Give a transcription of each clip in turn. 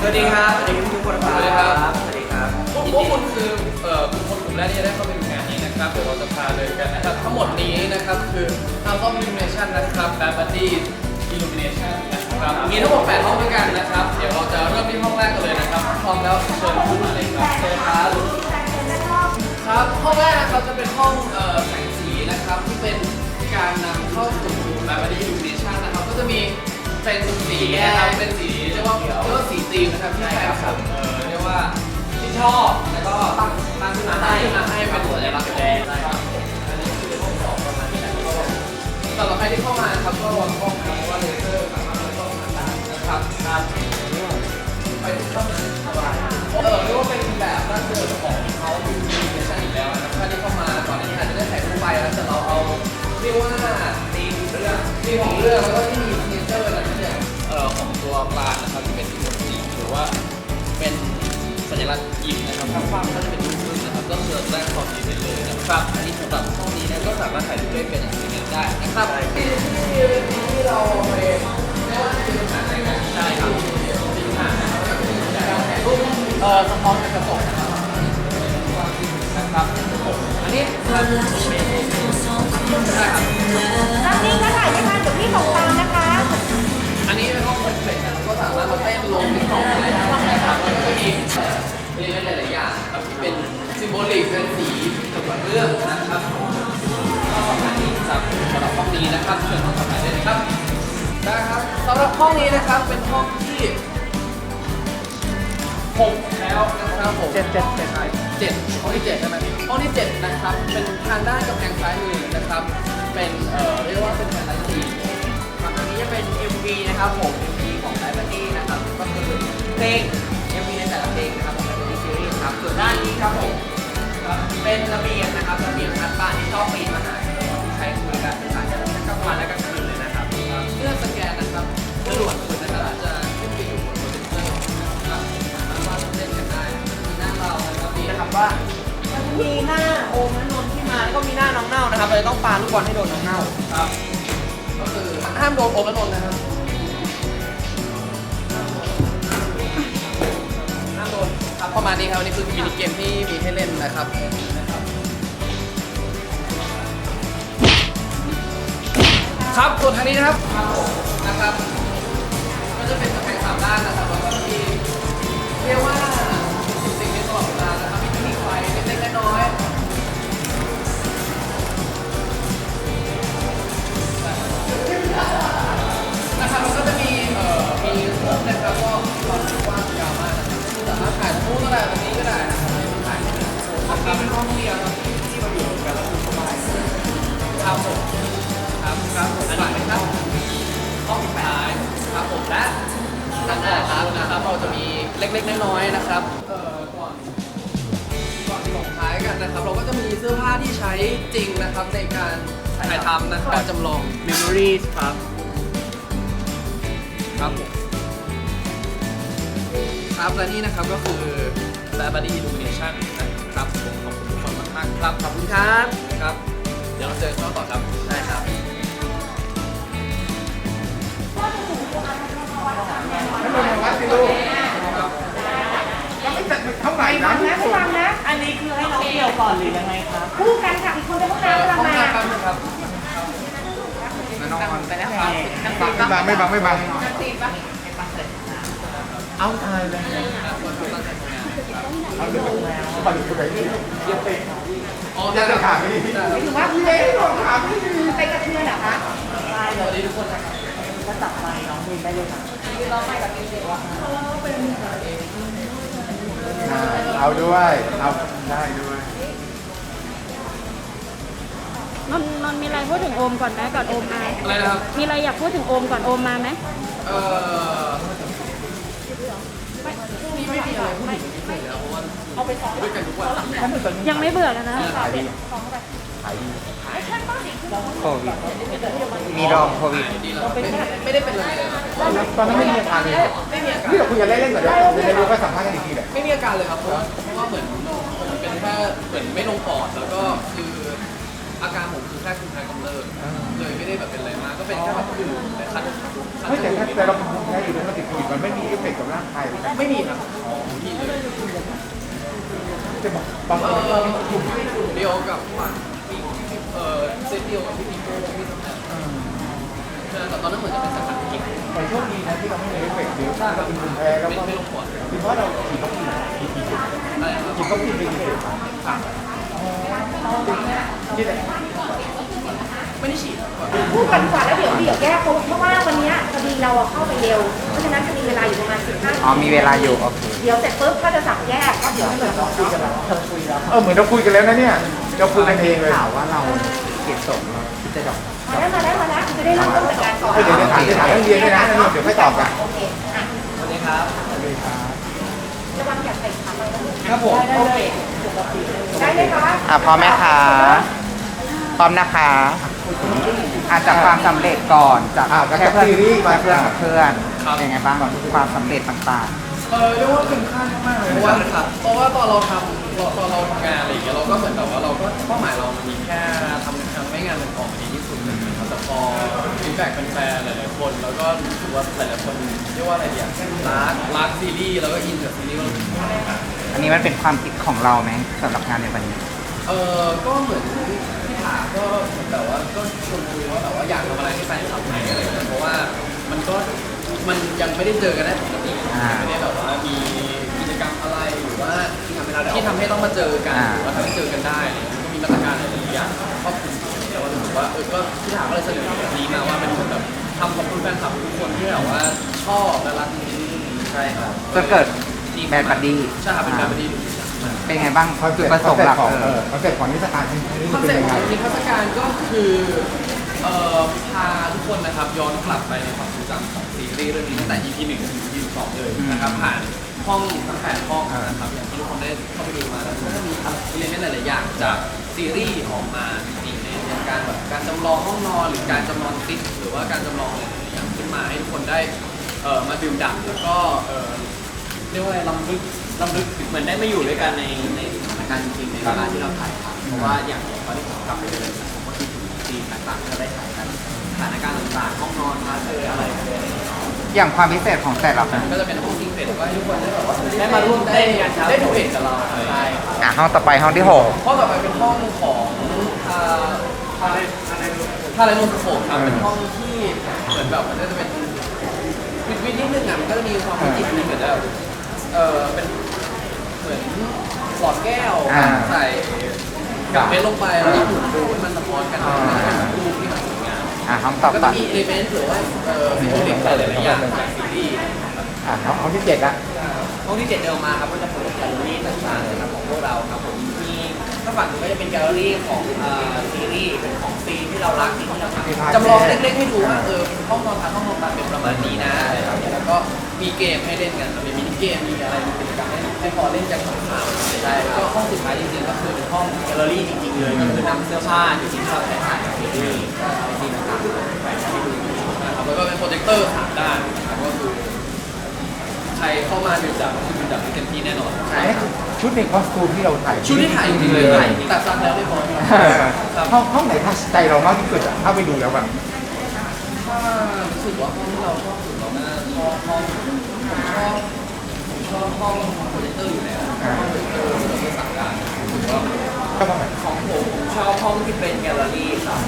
สวัสดีครับสวัสดีทุกคนครับสวัสดีครับ สวัสดีครับพวกพวกคุณคือเอ่อกลุ่มคนกลุ่มแรกที่จะได้เข้าไปดูงานนี้นะครับเดี๋ยวเราจะพาเดินกันนะครับ ทั้งหมดนี้นะครับคือ House of Illumination นะครับ Bad Buddy Illumination นะครับมีทั้งหมด 8 ห้องด้วยกันนะครับ เดี๋ยวเราจะเริ่มที่ห้องแรกกันเลยนะครับพร้อมแล้วเชิญขึ้นมาเลยครับเชิญครับครับห้องแรกนะครับจะเป็นห้องเอ่อแสงสีนะครับที่เป็นการนำเข้าสู่ Bad Buddy Illumination นะครับก็จะมีเป็นสีนะครับเป็นสีเรียกว่าเรียกว่าสี ธีมนะครับที่แฟนคลับเออเรียกว่าที่ชอบแล้วก็ตั้งตั้งขึ้นมาให้มาให้เป็นสัญลักษณ์แสดงนะครับอันนี้คือห้องสองประมาณนี้นะครับสำหรับใครที่เข้ามาครับก็วังกล้องนะครับเพราะว่าเลเซอร์สามารถเข้ากล้องผ่านได้นะครับครับไปดูช่องสบายเออเรียกว่าเป็นแบบดั้งเดิมของเขาดูดีเนชั่นอีกแล้วนะครับถ้าที่เข้ามาก่อนหน้านี้อาจจะได้ถ่ายรูปไปแล้วแต่เราเอาเรียกว่าธีมเรื่องธีมของเรื่องแล้วก็ที่มีเนเจอร์นะที่เนี่ยเอ่อของตัวปลา ญลักษณ์ยิ้มนะครับข้างขวามก็จะเป็นรูปพึ่งนะครับก็คือแรกความดีไปเลยนะครับอันนี้สำหรับห้องนี้นะก็สามารถถ่ายรูปได้เป็นอย่างสวยงามได้นะครับที่ที่เราไปไม่ว่าจะเป็นฐานไหนกันใช่ครับเป็นฐานนะครับรถ่ายรูปเอ่อสะท้อนกระจกนะครับนะครับอันนี้คือใช่ครับ เรียนหลายๆอย่างครับที่เป็นซิมโบลิกเป็นสีเกี่ยวกับเรื่องนะครับก็ประมาณนี้ครับสำหรับห้องนี้นะครับเชิญห้องต่อไปได้เลยครับได้ครับสำหรับห้องนี้นะครับเป็นห้องที่หกแล้วนะครับผมเจ็ดเจ็ดเจ็ดเจ็ดห้องที่เจ็ดใช่ไหมห้องที่เจ็ดนะครับ เป็นทางด้านกำแพงซ้ายมือนะครับ เป็นเอ่อเรียกว่าเป็นแฟนตาซีฝั่งนี้จะเป็น MV นะครับผม MV ของไลฟ์ปาร์ตี้นะครับ ก็คือเพลง ด้านนี้ครับผมเป็นระเบียงนะครับระเบียงชั้นบ้านที่ชอบปีนมาหาที่ใช้คุยกันเป็นสายทั้งกลางวันและกลางคืนเลยนะครับเมื่อสแกนนะครับจรวดคุณนะครับจะขึ้นไปอยู่บนโปรเจคเตอร์นะครับสามารถเล่นกันได้มีหน้าเรานะครับมีนี่นะครับว่ามีหน้าโอมนนท์ที่มาแล้วก็มีหน้าน้องเน่านะครับเลยต้องปาลูกบอลให้โดนน้องเน่าครับก็คือห้ามโดนโอมนนท์นะครับ ประมาณนี้ครับอันนี่คือมินิเกมที่มีให้เล่นนะครับนะครับครับส่วนทางนี้นะครับนะครับ ก็จะเป็นกำแพงสามด้านนะครับแล้วก็มีเรียกว่า เล็กๆ น้อยๆนะครับเอ่อก่อนก่อนส่งท้ายกันนะครับ เราก็จะมีเสื้อผ้าที่ใช้จริงนะครับในการถ่ายทำนะครับการจำลอง Memories ครับครับผมครับและนี่นะครับก็คือ b a b a d y Illumination นะครับผมขอบคุณทุกคนมากๆครับขอบคุณครับครับ เดี๋ยวเราเจอกันต่อครับได้ครับ เท่าไหร่นะไม่ฟังนะอันนี้คือให้น้องเดี่ยวก่อนหรือยังไงครับคู่กันค่ะอีกคนเป็นห้องน้ำกำลังห้องมาน้ำแป๊บนึงครับไปนะครับไม่บังไม่บังไม่บังเอาทายเลยเอาเรื่องบังอยู่ไหนนี่อ๋อจะได้จะคขารับดไม่ดีหรือว่าเล่นของขาพี่ไปกระเทือนเหรอคะได้เลสวัสยดีทุกคนนะครับก็จับไปน้องมีได้เลยค่ะเอา ด้วย เอาได้ด้วย นนนนมีอะไรพูดถึงโอมก่อนไหมก่อนโอมมา อะไรนะครับ มีอะไรอยากพูดถึงโอมก่อนโอมมาไหมเอ่อนี่ไม่มีอะไรพูดถึงไม่แล้วเพราะว่าเอาไปสอนด้วยกันทุกวัน ยังไม่เบื่อกันนะ ขายดีขายดี โควิด มีรองโควิดดีแล้วไม่ไม่ได้เป็นอะไรเลยครับตอนนั้นไม่มีอาการเลยนี่เราคุยกันเล่นๆก่อนเดี๋ยวเดี๋ยวดูก็สัมภาษณ์กันอีกทีแหละไม่มีอาการเลยครับเพราะว่าเพราะว่าเหมือนผมเป็นแค่เหมือนไม่ลงปอดแล้วก็คืออาการผมคือแค่คุมแพ้กำเริบร์เลยไม่ได้แบบเป็นอะไรมากก็เป็นแค่แบบอื่นแต่คันคันไม่จแต่มูกถ้านี่แต่เราเป็นภูมิแพ้อยู่แล้วมันติดโควิดมันไม่มีเอฟเฟกต์กับร่างกายเลยนะไม่มีครับอ๋อมีเลยจะบอกบางคเอนก็อมีกลุ่มเดียวกับพี่เออ เซตเดียวกับพี่ปีโป้พี่สมศักดิ์ใช่แต่ตอนนั้นเหมือนจะเป็นสกัดกินแต่โชคดีนะที่เราไม่มีเอฟเฟกต์เยอะถ้าเราเป็นภูมิแพ้แล้วไม่ก็ไม่ลงปอดคือเพราเราฉีดวัคซีนกี่กี่เข็มอะไรครับฉีดวัคซีนไปกี่เข็มครับที่ไหนไม่ได้ฉีดพูดกันก่อนแล้วเดี๋ยวเดี๋ยวแก้เพราะว่าวันนี้คดีเราเข้าไปเร็ว เพราะฉะนั้นจะมีเวลาอยู่ประมาณ15อ๋อมีเวลาอยู่โอเคเดี๋ยวเสร็จปุ๊บก็จะสั่งแยกก็เดี๋ยวให้เหลือสองเนาะเออเหมือนเราคุยกันแล้วนะเนี่ยเราคุยกันเองเลยข่าวว่าเรา เก็บส่งเราคิดจะดอกมาแล้วมาแล้วมาแล้วจะได้เริ่มต้นจากการสอนเดี๋ยวเดี๋ยวถามเดี๋ยวถามเรื่องเรียนด้วยนะเดี๋ยวค่อยตอบกันโอเคอะสวัสดีครับระวังอย่าใส่ขาเลยนะครับผมได้เลยได้เลยคะอะพร้อมไหมคะพร้อมนะคะอาจจากความสำเร็จก่อนจากอ่าจากแค่เพื่อนซีรีส์มาแค่เพื่อนกับเพื่อนครับ เป็นไงบ้างความสำเร็จต่างเออเรียกว่าคุ้มค่ามากๆเลยเพราะว่าเพราะว่าตอนเราทำเราตอนเราทำงานอะไรอย่างเงี้ยเราก็เหมือนแบบว่าเราก็เป้าหมายเรามันมีแค่ทำทำ ให้งานมันออกมาดีที่สุดเลยนะครับแต่พอฟีดแบ็กเป็นแฟนๆหลายๆคน แล้วก็รู้สึกว่าหลายๆคนเรียกว่าอะไรอย่างรักรักซีรีส์แล้วก็อินกับซีรีส์เราๆอันนี้มันเป็นความคิดของเราไหมสำหรับงานในวันนี้ เออก็เหมือนพี่ถาก็เหมือนแบบว่าก็ชวนคุยว่าแบบว่าอยากทำอะไรให้แฟนคลับไหมอะไรอย่างเงี้ยเพราะว่ามันก็มันยังไม่ได้เจอกันได้ปกติอ่าไม่ได้แบบว่ามีกิจกรรมอะไรหรือว่าที่ทำให้เราที่ทำให้ต้องมาเจอกันอ่าหรือว่าทำให้เจอกันได้อะไรเนี่ยมันก็มีมาตรการหลายๆอย่างครอบคลุมแต่ว่ารู้ สึกว่าเออก็พี่ถาก็เลยเสนอแบบนี้มาว่ามันเหมือนแบบทำขอบคุณแฟนคลับทุกคนที่แบบว่าชอบและรักซีรีส์ใช่ครับจนเกิดแบดบัดดี้ ใช่ครับเป็นแบดบัดดี้เป็นไงบ้างคอนเซ็ปต์ประสงค์หลักของเอเอออคอนเซ็ปต์ของนิทรรศการนี้คอนเป็นเซ็ปยังต์ขไงองนิทรรศการก็คือเอ่อพาทุกคนนะครับย้อนกลับไปในความทรงจำของซีรีส์เรื่องนี้ตั้งแต่ EP 1ถึง EP 2เลยนะครับผ่านห้องทั้งแปดห้องนะครับอย่างที่ทุกคนได้เข้าไปดูมาแล้วก็จะมีอิเลเมนต์หลายๆอย่างจากซีรีส์ออกมาจริง ๆในในการแบบการจำลองห้องนอนหรือการจำลองซิทหรือว่าการจำลองอะไรหลายๆอย่างขึ้นมาให้ทุกคนได้เอ่อมาดื่มด่ำแล้วก็เอ่อเรียกว่าอะไรลำลึกลำลึกถึงเหมือนได้มาอยู่ด้วยกันในในสถานการณ์จริงๆในเวลาที่เราถ่ายทำเพราะว่าอย่างตอนที่ผมกลับไปเลยผมก็คิดถึงซีนต่างๆที่เราได้ถ่ายกันสถานการณ์ต่างๆห้องนอนพาร์ทเอออะไรอะไรอย่างความพิเศษของแต่ละคนก็จะเป็นห้องซิงเกิลก็ให้ทุกคนได้แบบว่าได้มาร่วมเต้นกันครับได้ดูเห็นกับเราใช่อะห้องต่อไปห้องที่หก ห้องต่อไปเป็นห้องของอ่าทาเลทาเลโนสโคปครับเป็นห้องที่เหมือนแบบมันก็จะเป็นวิดวิดนิดนึงอะมันก็จะมีความวิจิตรมีเหมือนแบบเออเป็นเหมือนหลอดแก้วใส่กับเม็ดลงไปแล้วก็หมุนดูให้มันสะท้อนกันเป็นรูปที่มันสวยงามอะห้องต่อก็ไปจะมีเอลิเมนต์หรือว่าเอ่อฟิวเจอร์หลายๆอย่างจากซีรีส์ อ่าห้องที่เจ็ดละ ห้องที่เจ็ดเดินมาครับก็จะเป็นแกลเลอรี่ต่างๆนะครับของพวกเราครับผมมี ถ้าฝั่งนู้นก็จะเป็นแกลเลอรี่ของเอ่อซีรีส์เป็นของซีที่เรารักที่เราทำจำลองเล็กๆให้ดูว่าเออห้องนอนพักห้องนอนตาเป็นประมาณนี้นะอะไรแบบนี้แล้วก็มีเกมให้เล่นกันมีมินิเกมมีอะไรมีกิจกรรมให้ให้พอเล่นกันสนุกๆใช่แล้วก็ห้องสุดท้ายจริงๆก็คือเป็นห้องแกลเลอรี่จริงๆเลยก็คือนำเสื้อผ้าที่ที่เราถ่ายถ่ายกับซีรีส์ซีนต่างๆไปให้ดูนะครับแล้วก็เป็นโปรเจคเตอร์สามด้านนะครับก็คือใครเข้ามาดื่มด่ำคือดื่มด่ำที่เต็มที่แน่นอนอันนี้คือ ชุดในคอสตูมที่เราถ่ายชุดที่ถ่ายจริงๆเลยถ่ายจริงๆแต่ซักแล้วเรียบร้อยแล้วเออครับห้องห้องไหนทัชใจเรามากที่สุดอะถ้าไปดูแล้วแบบถ้ารู้สึกว่าห้องที่เราชอบสุดเราน่าชอบห้องผมชอบผมชอบห้องโปรเจคเตอร์อยู่แล้วห้องโปรเจคเตอร์เราไม่สั่งการผมว่าก็ประมาณของผมผมชอบห้องที่เป็นแกลเลอรี่ครับ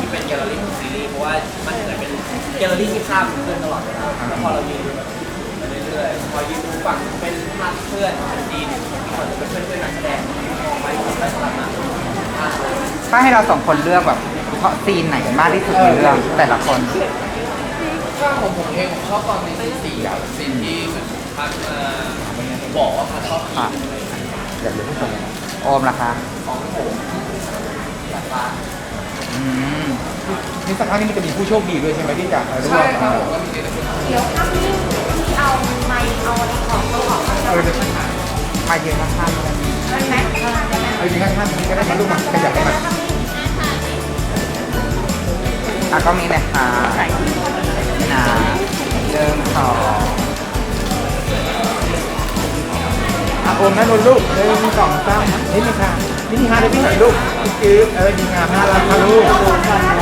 ที่เป็นแกลเลอรี่ของซีรีส์เพราะว่ามันเหมือนเป็นแกลเลอรี่ที่ภาพเพื่อนตลอดเวลาแล้วพอเรายืนดูแบบไปเรื่อยๆพอยืนดูฝั่งเป็นภาพเพื่อนเป็นดีนอีกฝั่งเป็นเพื่อนเพื่อนนักแสดงมองไปมองไปสลับมาภาพเลยถ้าให้เราสองคนเลือกแบบเพราะซีนไหนมากที่สุดในเรื่องแต่ละคนถ้าของผมเองผมชอบตอนในซีนสี่ซีนที่เหมือนพัดมาบอกว่าพัดชอบกินอะไรอย่างเงี้ยอยากเรียนผู้ชมโอมล่ะคะของผมแบบว่าอืมนิทรรศการนี้มันจะมีผู้โชคดีด้วยใช่ไหมที่จะร่วใช่มครับผมก็มีเอกลักษณ์เดี๋ยวถ้าพี่ที่เเออกมาเยือนข้างๆกันเออจริงๆท่านนี้ก็ได้มาร่วมขยับให้มันอะก็มีนะคะนะเริ่มสองอะโอมนะนนลูกหนึ่งสองสามนี่นี่ค่ะนี่นี่ฮาเลยพี่หน่อยลูกพี่จื๊อเออดีงามน่ารักค่ะลูก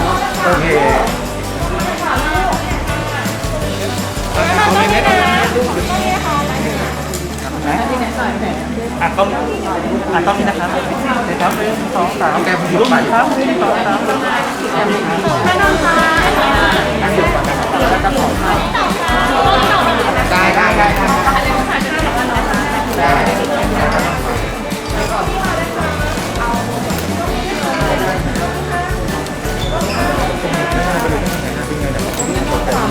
แกมรูปครับหนึ่งสองสามได้ได้ได้ได้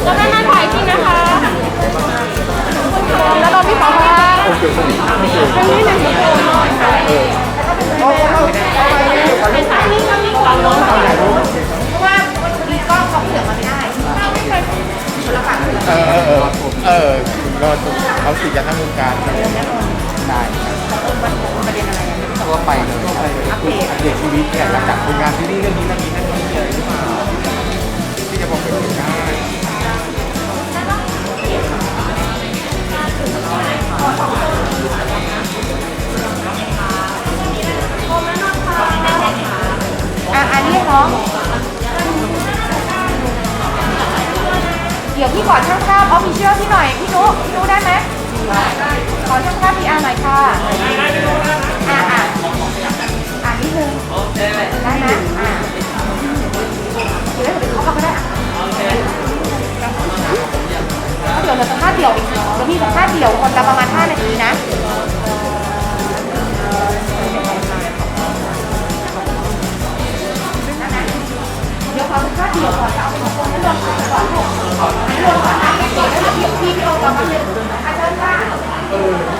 แล้วแม่น่าถ่ายจริงนะคะแล้วเราพี่ขอค่ะตรงนี้หนึ่งเป็น นี้ก็มีความร้อนเพราะว่าวันนี้ก็เขาเสือกมาไม่ได้คนละฝั่งเออเออเออเออก็เขาสิจะทั้งวงการได้ทั่วไปเลยทั่วไปเลยอัปเดตชีวิตเนี่ยหลังจากผลงานที่นี่เรื่องนี้เรื่องนี้ เดี๋ยวคนละประมาณ 5 นาทีนะเดี๋ยวขอค่าเดี่ยวก่อนจะเอาของคนนั้นลงก่อนก่อนลงก่อนนะเดี๋ยวแล้วเดี๋ยวพี่พี่โอกับมาเลยอาจารย์ค่ะ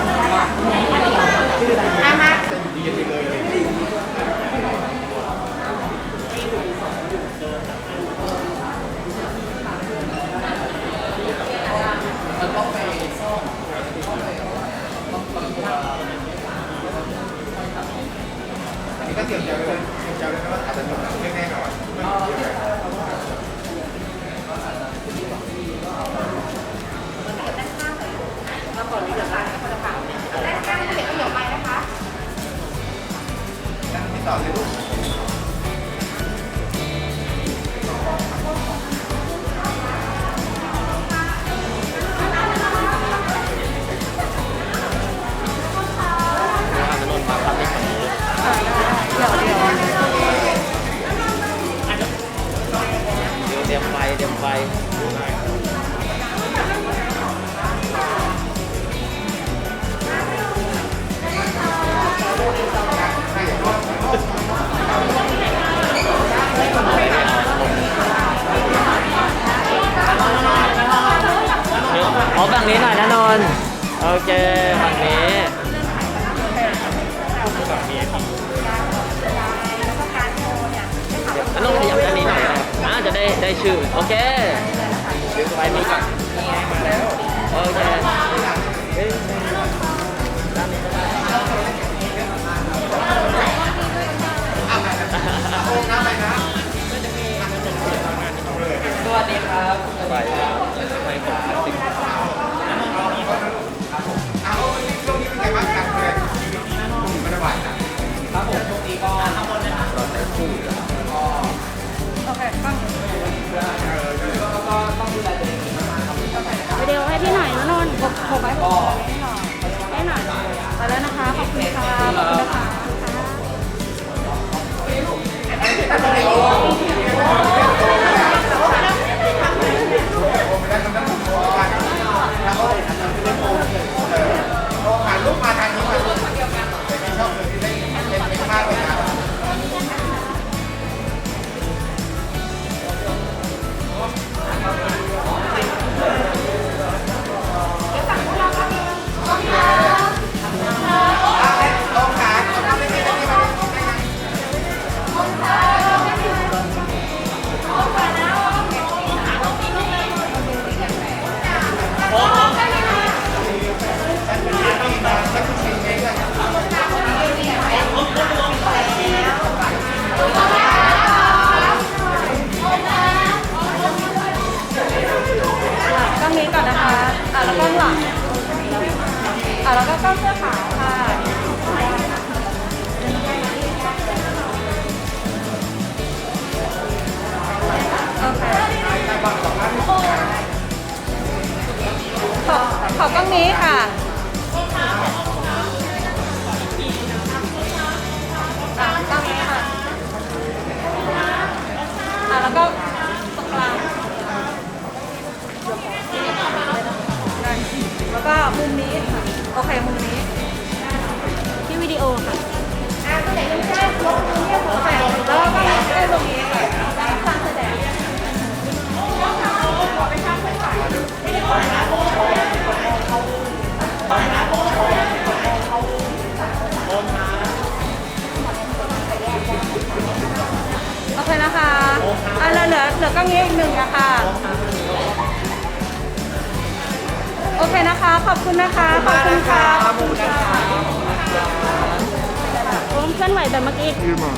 โอเคฝั่งนี้แล้วต้องขยับด้านนี้หน่อยนะอ่าจะได้ได้ชื่อ โอเคไปมีก่อนโอเคสวัสดีครับไปไปขอสิ นนท์ผมผมให้ผมก็ให้หน่อยไปแล้วนะคะ ขอบคุณค่ะขอบคุณนะคะ แล้วกล้องหลังอะแล้วก็กล้องเสื้อขาวค่ะโอเคขอขอกล้องนี้ค่ะ โอเคมุมนี้ที่วิดีโอค่ะอะตัวไหนยังแจ้งยกมือเรียกหัวแตกแล้วก็แค่ตรงนี้ ขอบคุณนะคะ ขอบคุณค่ะขอบคุณค่ะผมเคลื่อนไหวแบบเมื่อกี้ยืมอะ